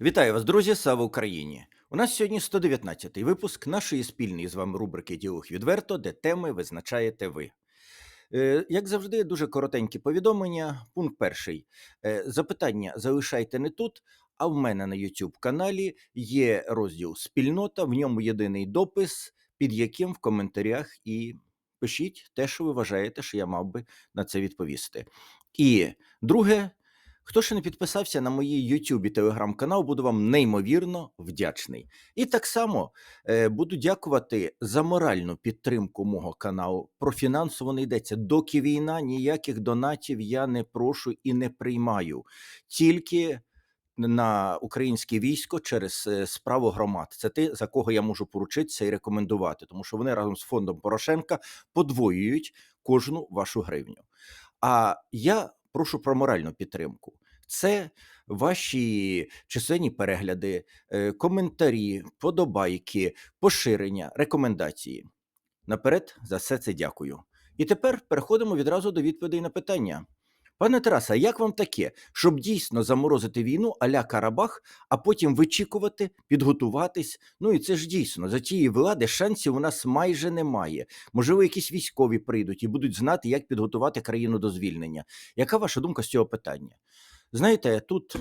Вітаю вас, друзі! Слава Україні! У нас сьогодні 119-й випуск нашої спільної з вами рубрики Діалог відверто, де теми визначаєте ви. Е, Як завжди, дуже коротенькі повідомлення. Пункт перший. Е, Запитання залишайте не тут, а в мене на YouTube каналі є розділ Спільнота, в ньому єдиний допис, під яким в коментарях і пишіть те, що ви вважаєте, що я мав би на це відповісти. І друге, хто ще не підписався на мої YouTube і Telegram канал, буду вам неймовірно вдячний. І так само е, буду дякувати за моральну підтримку мого каналу. Про фінансово не йдеться. Доки війна, ніяких донатів я не прошу і не приймаю. Тільки на українське військо через е, справу громад. Це те, за кого я можу поручитися і рекомендувати, тому що вони разом з фондом Порошенка подвоюють кожну вашу гривню. А я прошу про моральну підтримку. Це ваші численні перегляди, е, коментарі, подобайки, поширення, рекомендації. Наперед за все це дякую. І тепер переходимо відразу до відповідей на питання. Пане Тараса, як вам таке, щоб дійсно заморозити війну аля Карабах, а потім вичікувати, підготуватись? Ну і це ж дійсно за тієї влади шансів у нас майже немає. Можливо, якісь військові прийдуть і будуть знати, як підготувати країну до звільнення. Яка ваша думка з цього питання? Знаєте, тут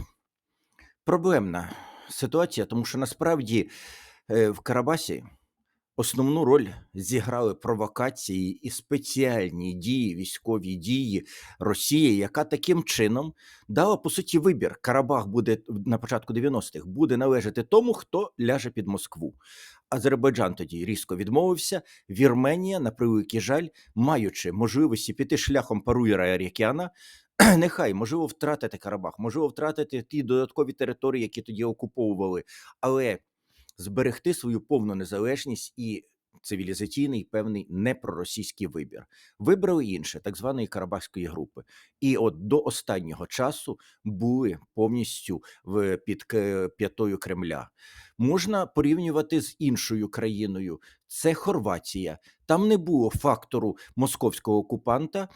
проблемна ситуація, тому що насправді е, в Карабасі основну роль зіграли провокації і спеціальні дії, військові дії Росії, яка таким чином дала по суті вибір. Карабах буде на початку 90-х буде належати тому, хто ляже під Москву. Азербайджан тоді різко відмовився. Вірменія, на превеликий жаль, маючи можливості піти шляхом Паруєра Арікяна, нехай можливо втратити Карабах, можливо, втратити ті додаткові території, які тоді окуповували, але зберегти свою повну незалежність і цивілізаційний певний непроросійський вибір. Вибрали інше, так званої Карабахської групи. І от до останнього часу були повністю в під п'ятою Кремля. Можна порівнювати з іншою країною. Це Хорватія. Там не було фактору московського окупанта,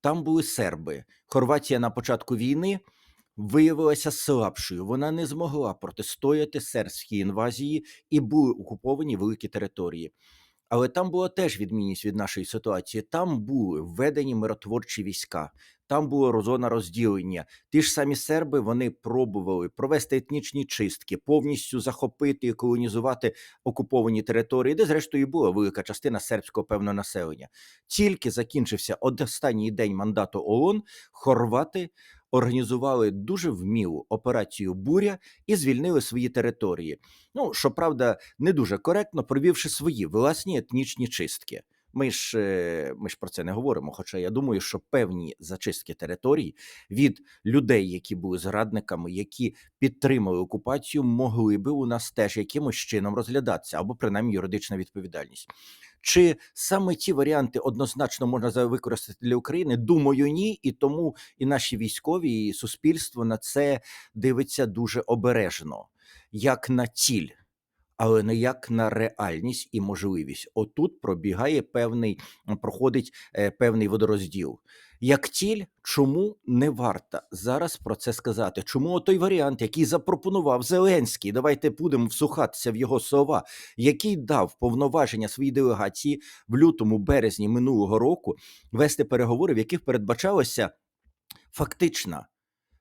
там були серби. Хорватія на початку війни виявилася слабшою. Вона не змогла протистояти сербській інвазії і були окуповані великі території. Але там була теж відмінність від нашої ситуації. Там були введені миротворчі війська, там було зона розділення. Ті ж самі серби вони пробували провести етнічні чистки, повністю захопити і колонізувати окуповані території, де зрештою була велика частина сербського певного населення. Тільки закінчився останній день мандату ООН, хорвати організували дуже вмілу операцію Буря і звільнили свої території. Ну щоправда, не дуже коректно провівши свої власні етнічні чистки. Ми ж е, ми ж про це не говоримо. Хоча я думаю, що певні зачистки територій від людей, які були зрадниками, які підтримали окупацію, могли би у нас теж якимось чином розглядатися або принаймні юридична відповідальність. Чи саме ті варіанти однозначно можна використати для України? Думаю, ні. І тому і наші військові, і суспільство на це дивиться дуже обережно, як на ціль, але не як на реальність і можливість. Отут пробігає певний, проходить е, певний водорозділ. Як ціль, чому не варто зараз про це сказати? Чому той варіант, який запропонував Зеленський, давайте будемо всухатися в його слова, який дав повноваження своїй делегації в лютому березні минулого року вести переговори, в яких передбачалося фактична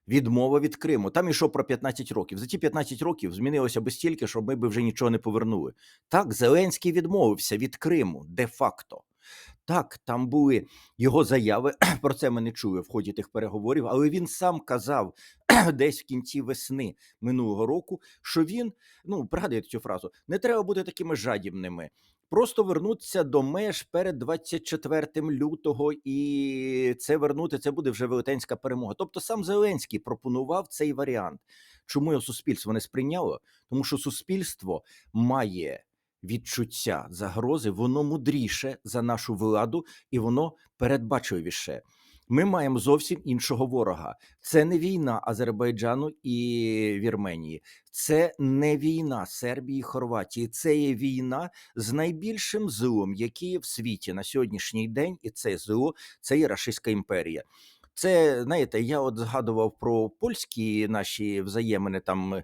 відмова від Криму. Там ішов про 15 років. За ті 15 років змінилося би стільки, що ми би вже нічого не повернули. Так, Зеленський відмовився від Криму де-факто. Так, там були його заяви. Про це ми не чули в ході тих переговорів, але він сам казав десь в кінці весни минулого року, що він, ну пригадуєте цю фразу, не треба бути такими жадібними. Просто вернуться до меж перед 24 лютого, і це вернути це буде вже велетенська перемога. Тобто сам Зеленський пропонував цей варіант. Чому його суспільство не сприйняло? Тому що суспільство має відчуття загрози, воно мудріше за нашу владу і воно передбачливіше. Ми маємо зовсім іншого ворога. Це не війна Азербайджану і Вірменії, це не війна Сербії і Хорватії. Це є війна з найбільшим злом, який є в світі на сьогоднішній день, і це зло це є Рашистська імперія. Це знаєте, я от згадував про польські наші взаємини там е,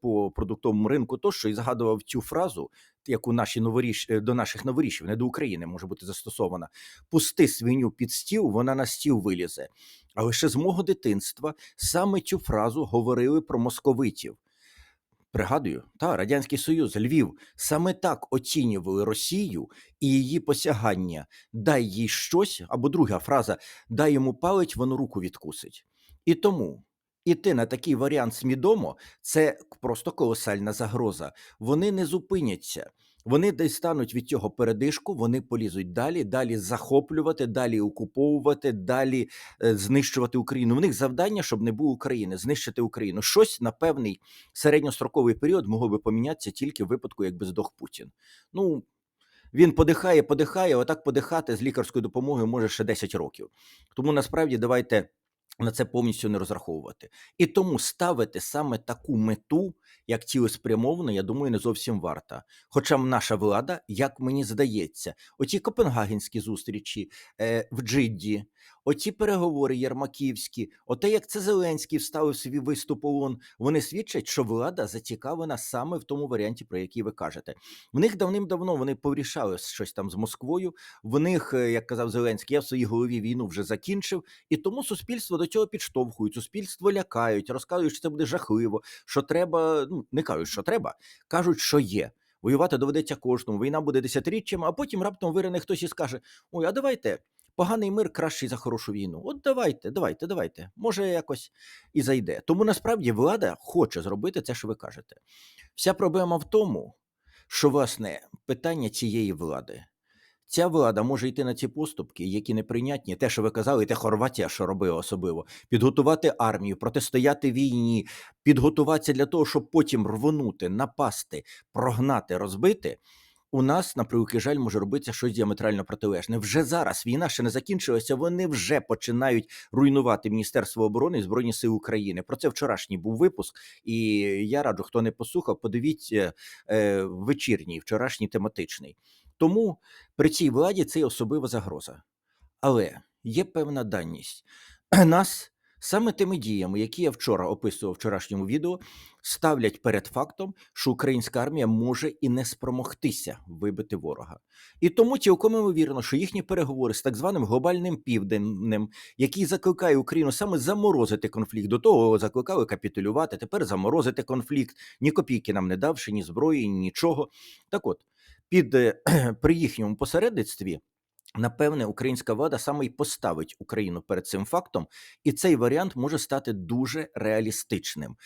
по продуктовому ринку, тощо і згадував цю фразу, яку наші новоріш е, до наших новорічів, не до України може бути застосована: пусти свиню під стіл, вона на стіл вилізе. Але ще з мого дитинства саме цю фразу говорили про московитів. Пригадую, та Радянський Союз, Львів саме так оцінювали Росію і її посягання. Дай їй щось, або друга фраза дай йому палець, воно руку відкусить. І тому іти на такий варіант свідомо це просто колосальна загроза. Вони не зупиняться. Вони дістануть від цього передишку, вони полізуть далі, далі захоплювати, далі окуповувати, далі е, знищувати Україну. У них завдання, щоб не було України, знищити Україну. Щось на певний середньостроковий період могло би помінятися тільки в випадку, якби здох Путін. Ну він подихає, подихає, отак подихати з лікарською допомогою може ще 10 років. Тому насправді давайте. На це повністю не розраховувати. І тому ставити саме таку мету, як цілеспрямовано, я думаю, не зовсім варта. Хоча наша влада, як мені здається, оці копенгагенські зустрічі е, в Джидді, оці переговори Єрмаківські, оте, як це Зеленський вставив свій виступ ООН, вони свідчать, що влада зацікавлена саме в тому варіанті, про який ви кажете. В них давним-давно вони порішали щось там з Москвою. В них, е, як казав Зеленський, я в своїй голові війну вже закінчив, і тому суспільство до цього підштовхують, суспільство лякають, розказують, що це буде жахливо, що треба. Ну не кажуть, що треба, кажуть, що є. Воювати доведеться кожному. Війна буде десятиріччям, а потім раптом вирине хтось і скаже: Ой, а давайте. Поганий мир кращий за хорошу війну. От давайте, давайте, давайте. Може, якось і зайде. Тому насправді влада хоче зробити це, що ви кажете. Вся проблема в тому, що власне питання цієї влади. Ця влада може йти на ці поступки, які неприйнятні. Те, що ви казали, те Хорватія, що робила особливо, підготувати армію, протистояти війні, підготуватися для того, щоб потім рвонути, напасти, прогнати, розбити. У нас, на превеликий жаль, може робитися щось діаметрально протилежне. Вже зараз війна ще не закінчилася. Вони вже починають руйнувати Міністерство оборони і Збройні Сили України. Про це вчорашній був випуск, і я раджу, хто не послухав, подивіться е, вечірній, вчорашній тематичний. Тому при цій владі це особлива загроза. Але є певна даність. Нас саме тими діями, які я вчора описував в вчорашньому відео, ставлять перед фактом, що українська армія може і не спромогтися вибити ворога. І тому цілком ймовірно, що їхні переговори з так званим глобальним південним, який закликає Україну саме заморозити конфлікт, до того закликали капітулювати, тепер заморозити конфлікт, ні копійки нам не давши, ні зброї, ні нічого. Так от під при їхньому посередництві. Напевне, українська влада саме й поставить Україну перед цим фактом, і цей варіант може стати дуже реалістичним.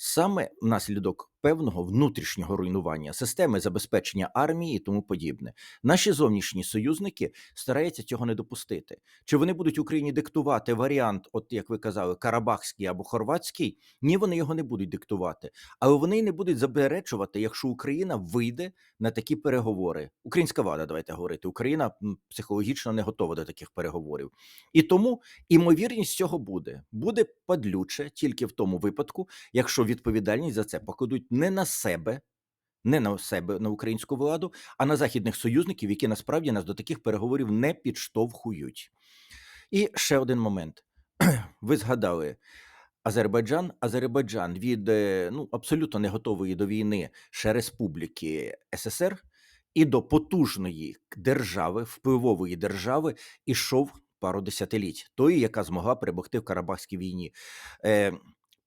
Саме внаслідок певного внутрішнього руйнування системи забезпечення армії і тому подібне. Наші зовнішні союзники стараються цього не допустити. Чи вони будуть Україні диктувати варіант, от як ви казали, Карабахський або Хорватський? Ні, вони його не будуть диктувати, але вони не будуть заперечувати, якщо Україна вийде на такі переговори. Українська влада, давайте говорити, Україна психологічно не готова до таких переговорів, і тому імовірність цього буде. Буде падлюче тільки в тому випадку, якщо відповідальність за це покладуть не на себе, не на себе, на українську владу, а на західних союзників, які насправді нас до таких переговорів не підштовхують. І ще один момент. Ви згадали Азербайджан, Азербайджан від е, ну, абсолютно не готової до війни ще республіки СССР і до потужної держави, впливової держави, ішов пару десятиліть, тої, яка змогла перемогти в Карабахській війні. Е,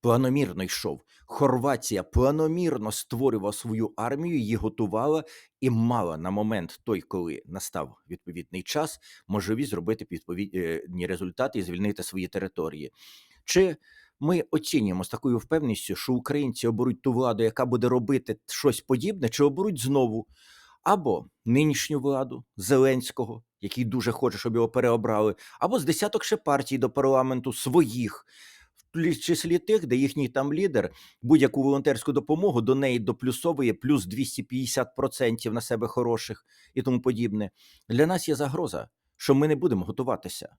планомірно йшов. Хорватія планомірно створювала свою армію, її готувала і мала на момент той, коли настав відповідний час, можливість зробити відповідні результати і звільнити свої території. Чи ми оцінюємо з такою впевненістю, що українці оберуть ту владу, яка буде робити щось подібне, чи оберуть знову або нинішню владу Зеленського, який дуже хоче, щоб його переобрали, або з десяток ще партій до парламенту своїх в числі тих, де їхній там лідер будь-яку волонтерську допомогу до неї доплюсовує плюс 250% на себе хороших і тому подібне. Для нас є загроза, що ми не будемо готуватися.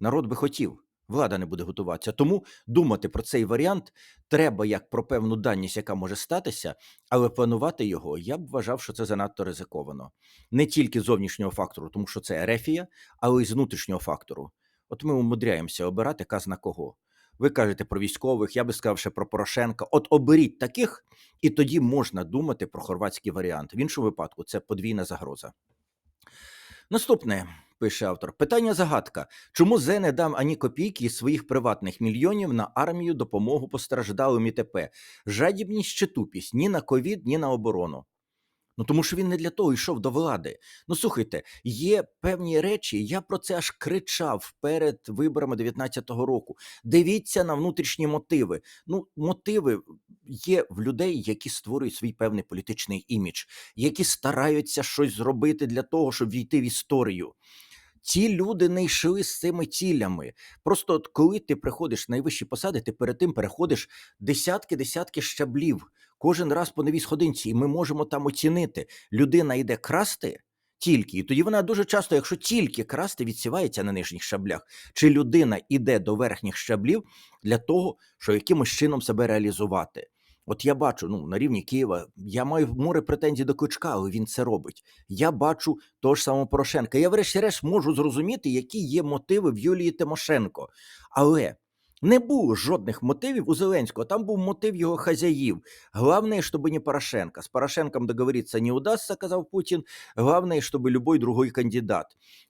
Народ би хотів, влада не буде готуватися. Тому думати про цей варіант треба як про певну даність, яка може статися, але планувати його я б вважав, що це занадто ризиковано. Не тільки зовнішнього фактору, тому що це ерефія, але й з внутрішнього фактору. От ми умудряємося обирати казна кого. Ви кажете про військових, я би сказав ще про Порошенка. От оберіть таких, і тоді можна думати про хорватський варіант. В іншому випадку це подвійна загроза. Наступне пише автор: питання загадка: чому ЗЕ не дам ані копійки із своїх приватних мільйонів на армію допомогу постраждалим і т.п.? Жадібність чи тупість ні на ковід, ні на оборону. Ну тому що він не для того йшов до влади. Ну слухайте, є певні речі. Я про це аж кричав перед виборами 19-го року. Дивіться на внутрішні мотиви. Ну, мотиви є в людей, які створюють свій певний політичний імідж, які стараються щось зробити для того, щоб війти в історію. Ці люди не йшли з цими цілями. Просто от коли ти приходиш на найвищі посади, ти перед тим переходиш десятки-десятки щаблів, кожен раз по новій сходинці, і ми можемо там оцінити. Людина йде красти тільки, і тоді вона дуже часто, якщо тільки красти, відсівається на нижніх щаблях. Чи людина йде до верхніх щаблів для того, щоб якимось чином себе реалізувати? От я бачу, ну на рівні Києва, я маю море претензій до Кличка, але він це робить. Я бачу того ж самого Порошенка. Я, врешті-решт, можу зрозуміти, які є мотиви в Юлії Тимошенко. Але не було жодних мотивів у Зеленського. Там був мотив його хазяїв. Главное, щоб не Порошенко. З Порошенком договоритися не удасться, казав Путін. Главное, щоб любой другой кандидат.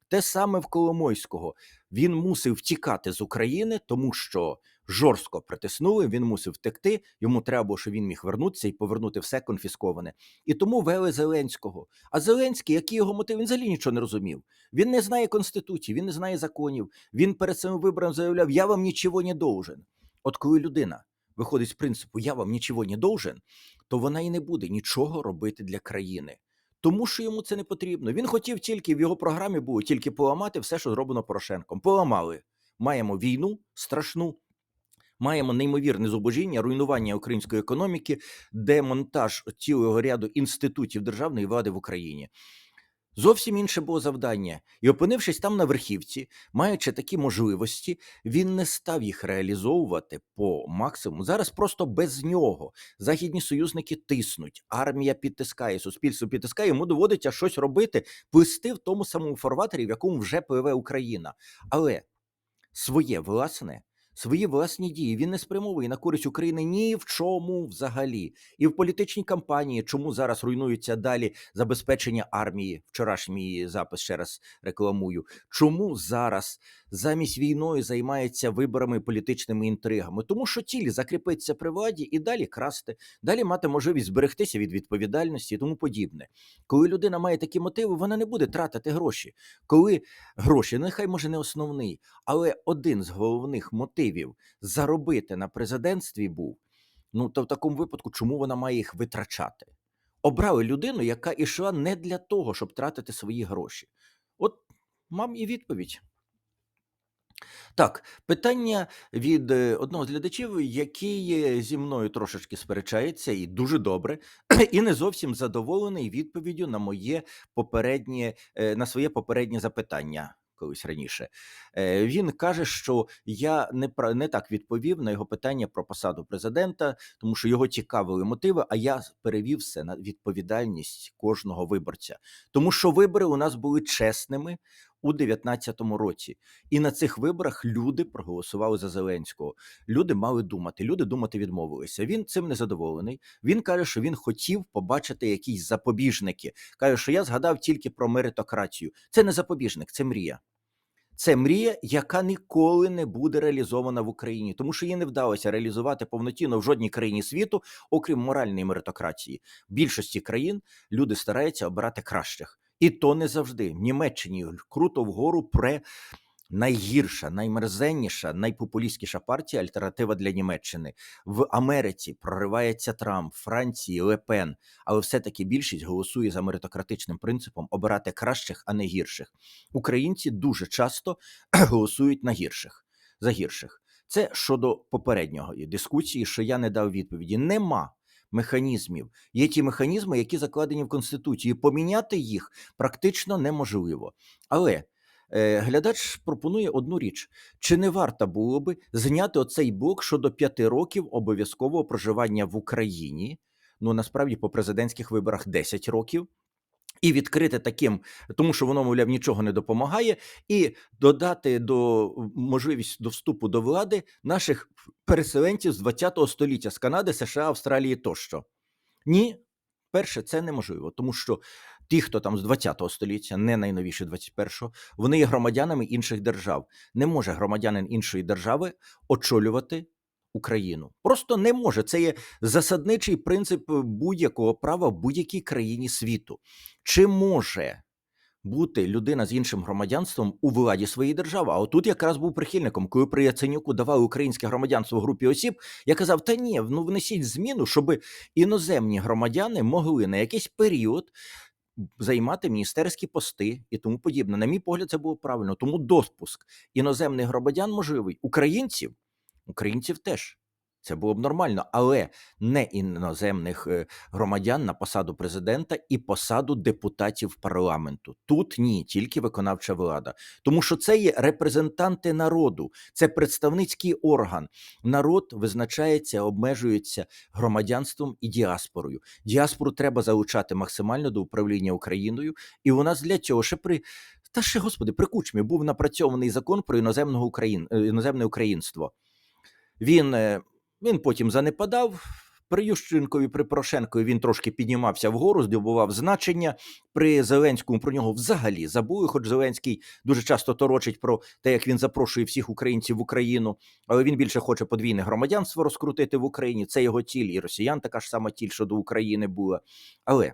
Те саме в Коломойського. Він мусив втікати з України, тому що жорстко притиснули. Він мусив втекти. Йому треба було, щоб він міг вернутися і повернути все конфісковане. І тому вели Зеленського. А Зеленський, який його мотив, він взагалі нічого не розумів. Він не знає конституції, він не знає законів. Він перед цим вибором заявляв: Я вам нічого не должен. От коли людина виходить з принципу Я вам нічого не должен, то вона і не буде нічого робити для країни. Тому що йому це не потрібно. Він хотів тільки в його програмі було тільки поламати все, що зроблено Порошенком. Поламали. Маємо війну страшну, маємо неймовірне зубожіння, руйнування української економіки, демонтаж цілого ряду інститутів державної влади в Україні. Зовсім інше було завдання, і опинившись там на верхівці, маючи такі можливості, він не став їх реалізовувати по максимуму. Зараз просто без нього західні союзники тиснуть, армія підтискає, суспільство підтискає, йому доводиться щось робити, плисти в тому самому фарватері, в якому вже пливе Україна. Але своє власне. Свої власні дії він не спрямовує на користь України ні в чому взагалі, і в політичній кампанії, чому зараз руйнується далі забезпечення армії. Вчорашній запис ще раз рекламую. Чому зараз замість війною займається виборами політичними інтригами? Тому що цілі закріпиться при владі і далі красти, далі мати можливість зберегтися від відповідальності і тому подібне. Коли людина має такі мотиви, вона не буде тратити гроші. Коли гроші, нехай може не основний, але один з головних мотивів заробити на президентстві був. Ну то в такому випадку, чому вона має їх витрачати? Обрали людину, яка ішла не для того, щоб тратити свої гроші. От мам і відповідь. Так, питання від е, одного з глядачів, який е, зі мною трошечки сперечається, і дуже добре, і не зовсім задоволений відповіддю на моє попереднє е, на своє попереднє запитання. Колись раніше він каже, що я не не так відповів на його питання про посаду президента, тому що його цікавили мотиви. А я перевів все на відповідальність кожного виборця, тому що вибори у нас були чесними у 19-му році, і на цих виборах люди проголосували за Зеленського. Люди мали думати. Люди думати відмовилися. Він цим не задоволений. Він каже, що він хотів побачити якісь запобіжники. каже, що я згадав тільки про меритократію. Це не запобіжник, це мрія. Це мрія, яка ніколи не буде реалізована в Україні, тому що її не вдалося реалізувати повноцінно в жодній країні світу, окрім моральної меритократії. В більшості країн люди стараються обирати кращих, і то не завжди. В Німеччині круто вгору пре найгірша, наймерзенніша, найпопулістськіша партія альтернатива для Німеччини. В Америці проривається Трамп, Франції Лепен, але все-таки більшість голосує за меритократичним принципом обирати кращих, а не гірших. Українці дуже часто голосують на гірших за гірших. Це щодо попереднього дискусії, що я не дав відповіді. Нема механізмів. Є ті механізми, які закладені в Конституції. Поміняти їх практично неможливо. Але е, глядач пропонує одну річ: чи не варто було би зняти оцей блок щодо п'яти років обов'язкового проживання в Україні? Ну насправді по президентських виборах 10 років. І відкрити таким, тому що воно, мовляв, нічого не допомагає, і додати до можливість до вступу до влади наших переселенців з 20-го століття з Канади, США, Австралії тощо. Ні, перше, це неможливо, тому що ті, хто там з 20-го століття, не найновіше 21-го, вони є громадянами інших держав. Не може громадянин іншої держави очолювати Україну. Просто не може. Це є засадничий принцип будь-якого права в будь-якій країні світу. Чи може бути людина з іншим громадянством у владі своєї держави? А отут якраз був прихильником, коли при Яценюку давали українське громадянство групі осіб, я казав: та ні, ну внесіть зміну, щоб іноземні громадяни могли на якийсь період. Займати міністерські пости і тому подібне. На мій погляд, це було правильно. Тому допуск іноземних громадян можливий. Українців, українців теж. Це було б нормально, але не іноземних е, громадян на посаду президента і посаду депутатів парламенту. Тут ні, тільки виконавча влада, тому що це є репрезентанти народу, це представницький орган. Народ визначається, обмежується громадянством і діаспорою. Діаспору треба залучати максимально до управління Україною, і у нас для цього ще при та ще господи, при кучмі був напрацьований закон про іноземного е, іноземне українство. Він. е, він потім занепадав. При Ющенкові, при Порошенкові він трошки піднімався вгору, здобував значення. При Зеленському про нього взагалі забули. Хоч Зеленський дуже часто торочить про те, як він запрошує всіх українців в Україну, але він більше хоче подвійне громадянство розкрутити в Україні. Це його ціль, і росіян така ж сама ціль, що до України була. Але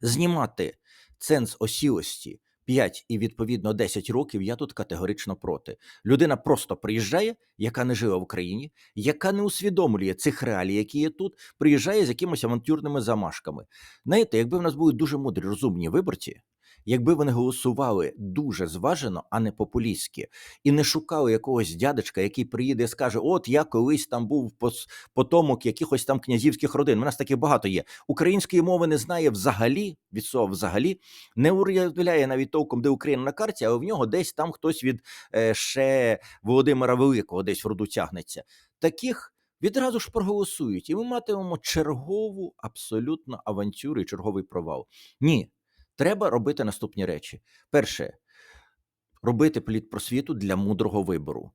знімати ценз осілості 5 і відповідно 10 років я тут категорично проти. Людина просто приїжджає, яка не живе в Україні, яка не усвідомлює цих реалій, які є тут, приїжджає з якимись авантюрними замашками. Знаєте, якби в нас були дуже мудрі, розумні виборці, якби вони голосували дуже зважено, а не популістськи, і не шукали якогось дядечка, який приїде і скаже: От я колись там був потомок якихось там князівських родин. У нас таких багато є. Української мови не знає взагалі, від слова взагалі, не уявляє навіть толком, де Україна на карті, але в нього десь там хтось від е, ще Володимира Великого десь в роду тягнеться. Таких. Відразу ж проголосують, і ми матимемо чергову абсолютно авантюру і черговий провал. Ні, треба робити наступні речі. Перше, робити політпросвіту для мудрого вибору.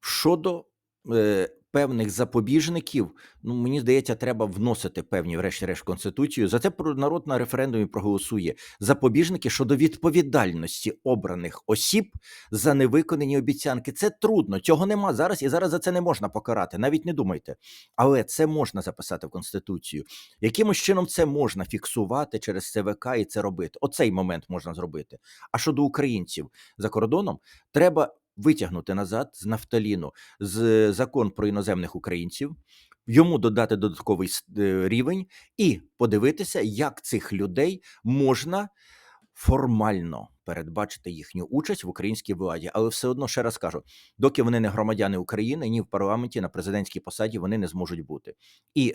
Щодо е, певних запобіжників, ну мені здається, треба вносити певні, врешті-решт, конституцію. За це народ на референдумі проголосує. Запобіжники щодо відповідальності обраних осіб за невиконані обіцянки. Це трудно, цього нема зараз, і зараз за це не можна покарати. Навіть не думайте. Але це можна записати в конституцію. Якимось чином це можна фіксувати через ЦВК і це робити. Оцей момент можна зробити. А щодо українців за кордоном, треба витягнути назад з нафталіну з закон про іноземних українців, йому додати додатковий е, рівень і подивитися, як цих людей можна формально передбачити їхню участь в українській владі. Але все одно ще раз кажу: доки вони не громадяни України, ні в парламенті, на президентській посаді вони не зможуть бути. І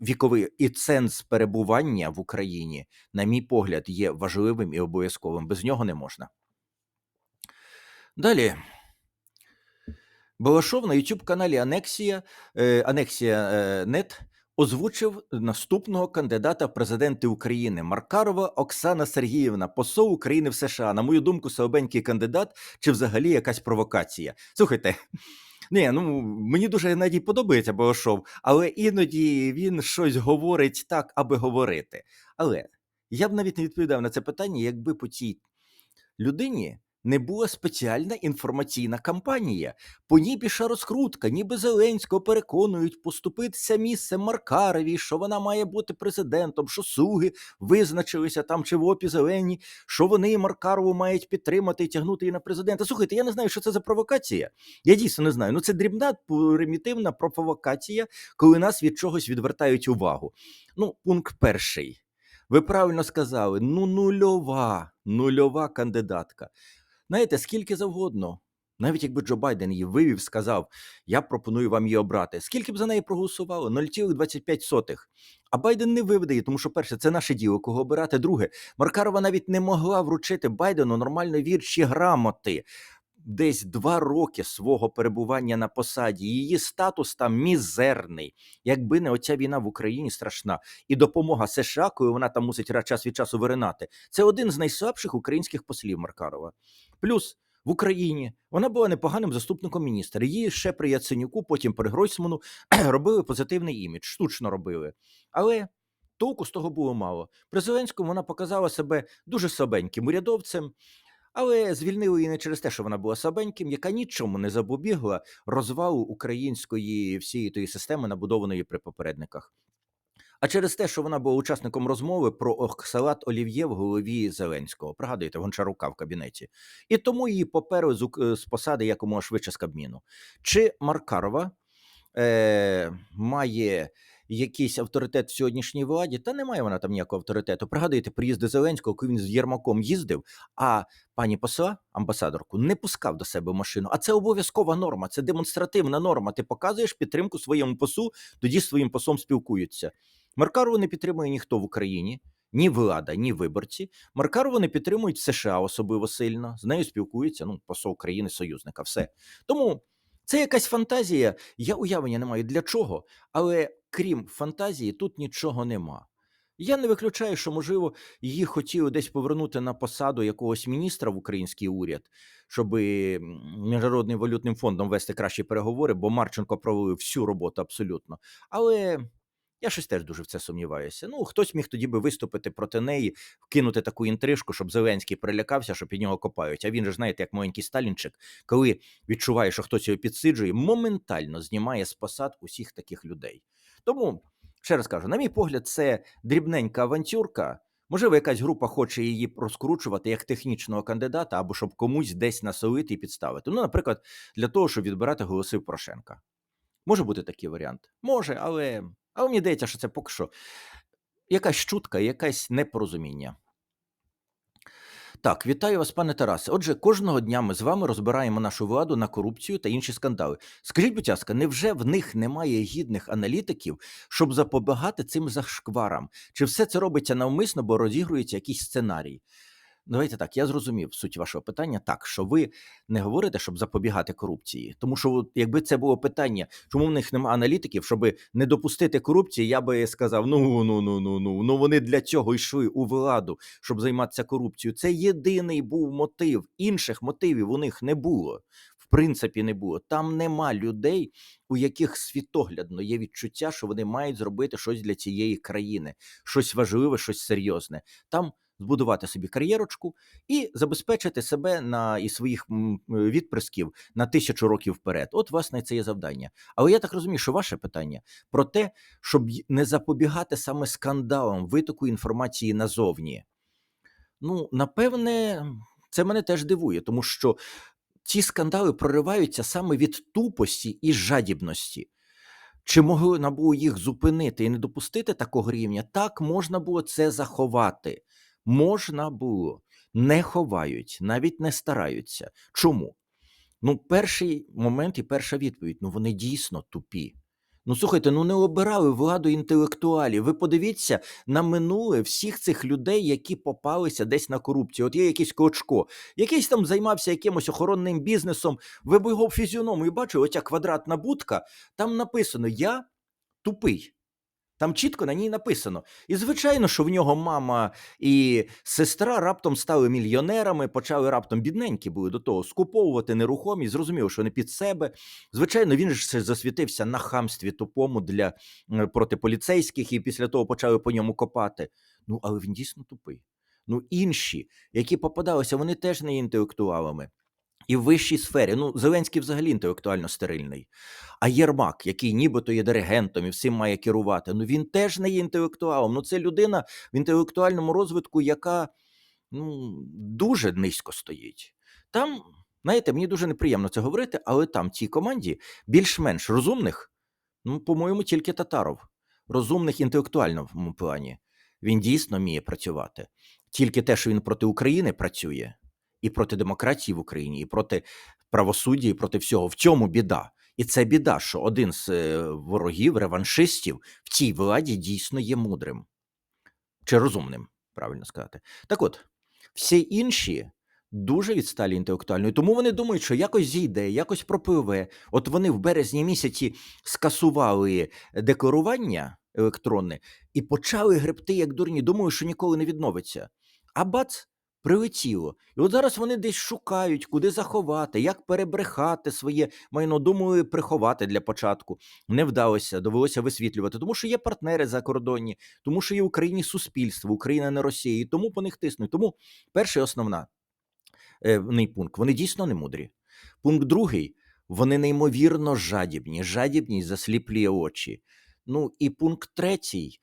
віковий і ценз перебування в Україні, на мій погляд, є важливим і обов'язковим. Без нього не можна. Далі. Балашов на youtube каналі Анексія, е, Анексія е, Нет озвучив наступного кандидата в президенти України Маркарова Оксана Сергіївна, посол України в США. На мою думку, слабенький кандидат чи взагалі якась провокація. Слухайте. Ні, ну мені дуже іноді подобається Балашов, але іноді він щось говорить так, аби говорити. Але я б навіть не відповідав на це питання, якби по цій людині не була спеціальна інформаційна кампанія. По ній піша розкрутка, ніби Зеленського переконують поступитися місцем Маркарові, що вона має бути президентом, що слуги визначилися там чи в опі зелені, що вони Маркарову мають підтримати і тягнути її на президента. Слухайте, я не знаю, що це за провокація. Я дійсно не знаю. Ну це дрібна примітивна провокація, коли нас від чогось відвертають увагу. Ну, пункт перший. Ви правильно сказали, ну нульова, нульова кандидатка. Знаєте, скільки завгодно. Навіть якби Джо Байден її вивів, сказав, я пропоную вам її обрати. Скільки б за неї проголосувало? 0,25. А Байден не виведе тому що, перше, це наше діло, кого обирати. Друге, Маркарова навіть не могла вручити Байдену нормальної вірші грамоти. десь два роки свого перебування на посаді. Її статус там мізерний. Якби не оця війна в Україні страшна і допомога США, коли вона там мусить час від часу виринати. Це один з найслабших українських послів Маркарова. Плюс в Україні вона була непоганим заступником міністра. Її ще при Яценюку, потім при Гройсману робили позитивний імідж, штучно робили. Але толку з того було мало. При Зеленському вона показала себе дуже слабеньким урядовцем, але звільнили її не через те, що вона була слабеньким, яка нічому не запобігла розвалу української всієї тої системи, набудованої при попередниках. А через те, що вона була учасником розмови про Оксалат Олів'є в голові Зеленського. Пригадуєте, Гончарука в кабінеті. І тому її поперли з, з посади якомога швидше з Кабміну. Чи Маркарова е, має якийсь авторитет в сьогоднішній владі? Та немає вона там ніякого авторитету. Пригадуєте, приїзди Зеленського, коли він з Єрмаком їздив, а пані посла, амбасадорку, не пускав до себе машину. А це обов'язкова норма, це демонстративна норма. Ти показуєш підтримку своєму послу, тоді з своїм послом спілкуються. Маркарову не підтримує ніхто в Україні. Ні влада, ні виборці. Маркарову не підтримують США особливо сильно. З нею спілкується ну, посол країни союзника. Все. Тому це якась фантазія. Я уявлення не маю для чого, але крім фантазії, тут нічого нема. Я не виключаю, що, можливо, її хотіли десь повернути на посаду якогось міністра в український уряд, щоб Міжнародним валютним фондом вести кращі переговори, бо Марченко провалив всю роботу абсолютно. Але я щось теж дуже в це сумніваюся. Ну, хтось міг тоді би виступити проти неї, кинути таку інтрижку, щоб Зеленський прилякався, що під нього копають. А він же, знаєте, як маленький Сталінчик, коли відчуває, що хтось його підсиджує, моментально знімає з посад усіх таких людей. Тому, ще раз кажу, на мій погляд, це дрібненька авантюрка. Можливо, якась група хоче її розкручувати як технічного кандидата, або щоб комусь десь насолити і підставити. Ну, наприклад, для того, щоб відбирати голоси в Порошенка. Може бути такий варіант? Може, але, але мені здається, що це поки що якась чутка, якесь непорозуміння. Так, вітаю вас, пане Тарасе. Отже, кожного дня ми з вами розбираємо нашу владу на корупцію та інші скандали. Скажіть, будь ласка, невже в них немає гідних аналітиків, щоб запобігати цим зашкварам? Чи все це робиться навмисно, бо розігрується якийсь сценарій? Давайте так, я зрозумів суть вашого питання так, що ви не говорите, щоб запобігати корупції. Тому що якби це було питання, чому в них немає аналітиків, щоб не допустити корупції, я би сказав: ну ну ну ну ну ну вони для цього йшли у владу, щоб займатися корупцією. Це єдиний був мотив. Інших мотивів у них не було. В принципі, не було. Там нема людей, у яких світоглядно є відчуття, що вони мають зробити щось для цієї країни, щось важливе, щось серйозне. Там збудувати собі кар'єрочку і забезпечити себе на і своїх відприсків на тисячу років вперед. От, власне, це є завдання. Але я так розумію, що ваше питання про те, щоб не запобігати саме скандалам витоку інформації назовні. Ну, напевне, це мене теж дивує, тому що ці скандали прориваються саме від тупості і жадібності. Чи могли НАБУ їх зупинити і не допустити такого рівня? Так, можна було це заховати. Можна було. Не ховають, навіть не стараються. Чому? Ну, перший момент і перша відповідь: ну вони дійсно тупі. Ну слухайте, ну не обирали владу інтелектуалів. Ви подивіться на минуле всіх цих людей, які попалися десь на корупцію. От є якийсь Клочко, якийсь там займався якимось охоронним бізнесом. Ви б його фізіономію бачили, оця квадратна будка, там написано Я тупий. Там чітко на ній написано. І звичайно, що в нього мама і сестра раптом стали мільйонерами, почали раптом бідненькі були до того скуповувати нерухомість, зрозуміло, що не під себе. Звичайно, він ж засвітився на хамстві тупому для проти поліцейських, і після того почали по ньому копати. Ну, але він дійсно тупий. Ну, інші, які попадалися, вони теж не інтелектуалами. І в вищій сфері. Ну, Зеленський взагалі інтелектуально стерильний. А Єрмак, який нібито є диригентом і всім має керувати, ну він теж не є інтелектуалом. Ну, це людина в інтелектуальному розвитку, яка ну, дуже низько стоїть. Там, знаєте, мені дуже неприємно це говорити, але там цій команді більш-менш розумних, ну, по-моєму, тільки Татаров. Розумних інтелектуальному плані. Він дійсно вміє працювати. Тільки те, що він проти України працює, і проти демократії в Україні, і проти правосуддя, і проти всього. В цьому біда. І це біда, що один з е, ворогів, реваншистів в цій владі дійсно є мудрим чи розумним, правильно сказати. Так от, всі інші, дуже відсталі інтелектуально. І тому вони думають, що якось зійде, якось пропливе. От вони в березні місяці скасували декларування електронне і почали гребти як дурні. Думаю, що ніколи не відновиться. А бац, прилетіло. І от зараз вони десь шукають, куди заховати, як перебрехати своє майно. Думали приховати для початку. Не вдалося, довелося висвітлювати, тому що є партнери закордонні, тому що є в Україні суспільство, Україна не Росія, і тому по них тиснуть. Тому перша і основна е, пункт. Вони дійсно не мудрі. Пункт другий. Вони неймовірно жадібні. Жадібність засліплює очі. Ну і пункт третій.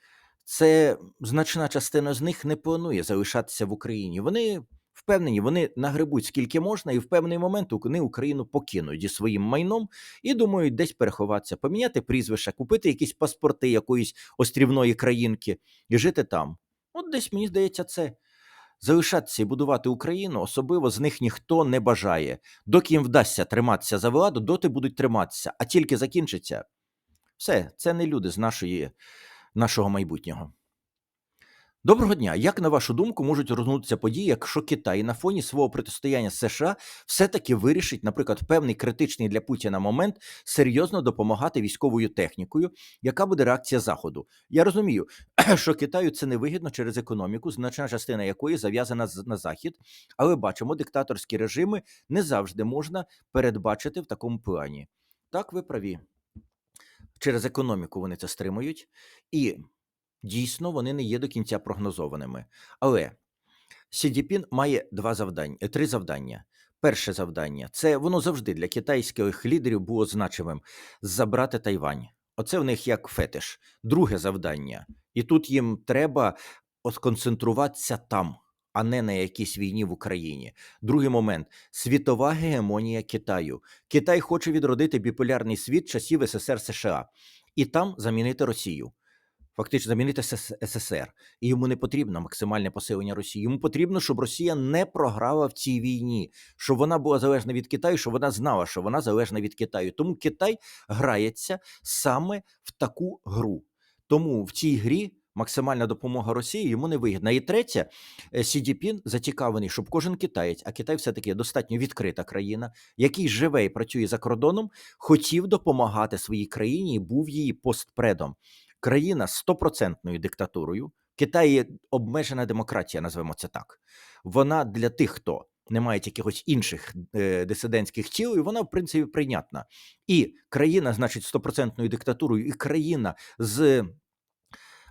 Це значна частина з них не планує залишатися в Україні. Вони впевнені, вони нагребуть скільки можна, і в певний момент вони Україну покинуть зі своїм майном і думають десь переховатися, поміняти прізвище, купити якісь паспорти якоїсь острівної країнки і жити там. От десь мені здається, це залишатися і будувати Україну, особливо з них ніхто не бажає. Доки їм вдасться триматися за владу, доти будуть триматися, а тільки закінчиться. Все, це не люди з нашої, нашого майбутнього. Доброго дня. Як на вашу думку можуть розгорнутися події, якщо Китай на фоні свого протистояння США все-таки вирішить, наприклад, певний критичний для Путіна момент серйозно допомагати військовою технікою, яка буде реакція Заходу? Я розумію, що Китаю це невигідно через економіку, значна частина якої зав'язана на захід, але бачимо, диктаторські режими не завжди можна передбачити в такому плані. Так, ви праві. Через економіку вони це стримують, і дійсно вони не є до кінця прогнозованими. Але Сідіпін має два завдання, е, три завдання. Перше завдання це воно завжди для китайських лідерів було значимим забрати Тайвань. Оце в них як фетиш. Друге завдання, і тут їм треба сконцентруватися там, а не на якійсь війні в Україні. Другий момент світова гегемонія Китаю. Китай хоче відродити біполярний світ часів СССР США і там замінити Росію. Фактично замінити СССР. І йому не потрібно максимальне посилення Росії. Йому потрібно, щоб Росія не програла в цій війні, щоб вона була залежна від Китаю, щоб вона знала, що вона залежна від Китаю. Тому Китай грається саме в таку гру. Тому в цій грі максимальна допомога Росії йому не вигідна. І третє, е, Сі Цзіньпін зацікавлений, щоб кожен китаєць, а Китай все таки достатньо відкрита країна, який живе і працює за кордоном, хотів допомагати своїй країні і був її постпредом країна з стопроцентною диктатурою. Китай є обмежена демократія, назвемо це так. Вона для тих, хто не має якихось інших е, дисидентських тіл, і вона, в принципі, прийнятна. І країна, значить, стопроцентною диктатурою, і країна з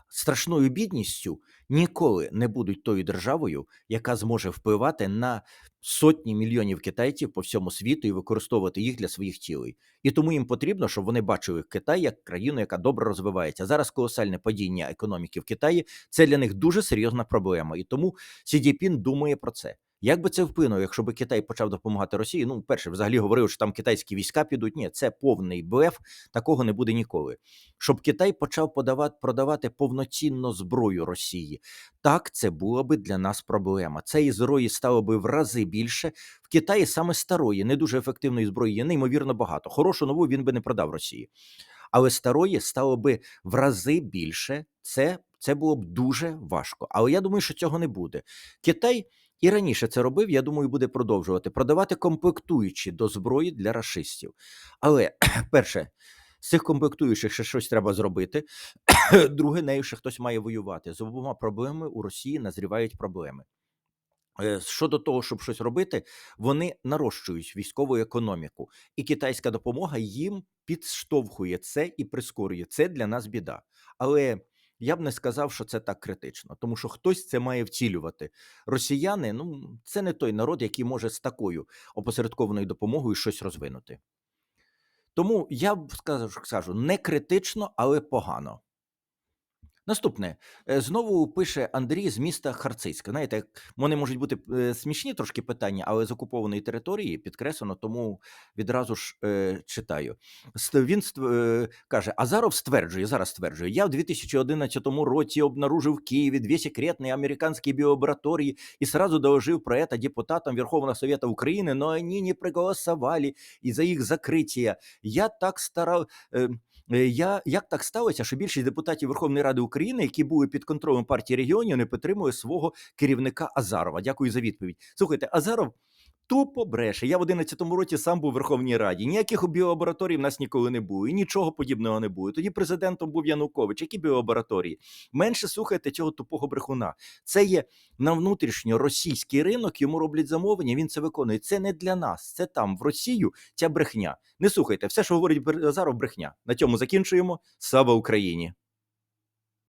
страшною бідністю ніколи не будуть тою державою, яка зможе впливати на сотні мільйонів китайців по всьому світу і використовувати їх для своїх цілей. І тому їм потрібно, щоб вони бачили Китай як країну, яка добре розвивається. Зараз колосальне падіння економіки в Китаї це для них дуже серйозна проблема. І тому Сі Цзіньпін думає про це. Як би це вплинуло, якщо би Китай почав допомагати Росії? Ну, перше, взагалі говорив, що там китайські війська підуть. Ні, це повний блеф, такого не буде ніколи. Щоб Китай почав подавати продавати повноцінно зброю Росії. Так, це була би для нас проблема. Цієї зброї стало би в рази більше. В Китаї саме старої, не дуже ефективної зброї є неймовірно багато. Хорошу нову він би не продав Росії. Але старої стало би в рази більше. Це, це було б дуже важко. Але я думаю, що цього не буде. Китай і раніше це робив. Я думаю, буде продовжувати продавати комплектуючі до зброї для рашистів. Але перше. З цих комплектуючих ще щось треба зробити. Друге, нею ще хтось має воювати. З обома проблемами у Росії назрівають проблеми. Е, Щодо того, щоб щось робити, вони нарощують військову економіку, і китайська допомога їм підштовхує це і прискорює. Це для нас біда. Але я б не сказав, що це так критично, тому що хтось це має втілювати. Росіяни ну це не той народ, який може з такою опосередкованою допомогою щось розвинути. Тому я б сказав, скажу не критично, але погано. Наступне Е, знову пише Андрій з міста Харцизька. Знаєте, як вони можуть бути е, смішні трошки питання, але з окупованої території підкреслено, тому відразу ж е, читаю. Ст- Він ст- е, каже: Азаров стверджує, зараз стверджує, я в 2011 році обнаружив в Києві дві секретні американські біолабораторії і сразу доложив про это депутатам Верховного Совета Украины, но они не проголосовали из-за их закрытия. Я так старал, э, Е, я як так сталося, що більшість депутатів Верховної Ради України, які були під контролем партії регіонів, не підтримує свого керівника Азарова? Дякую за відповідь. Слухайте, Азаров. Тупо бреше. Я в 11-му році сам був у Верховній Раді. Ніяких біолабораторій в нас ніколи не було, і нічого подібного не було. Тоді президентом був Янукович. Які біолабораторії? Менше слухайте цього тупого брехуна. Це є на внутрішньо російський ринок. Йому роблять замовлення. Він це виконує. Це не для нас. Це там в Росію. Ця брехня. Не слухайте, все, що говорить Азаров, брехня. На цьому закінчуємо. Слава Україні!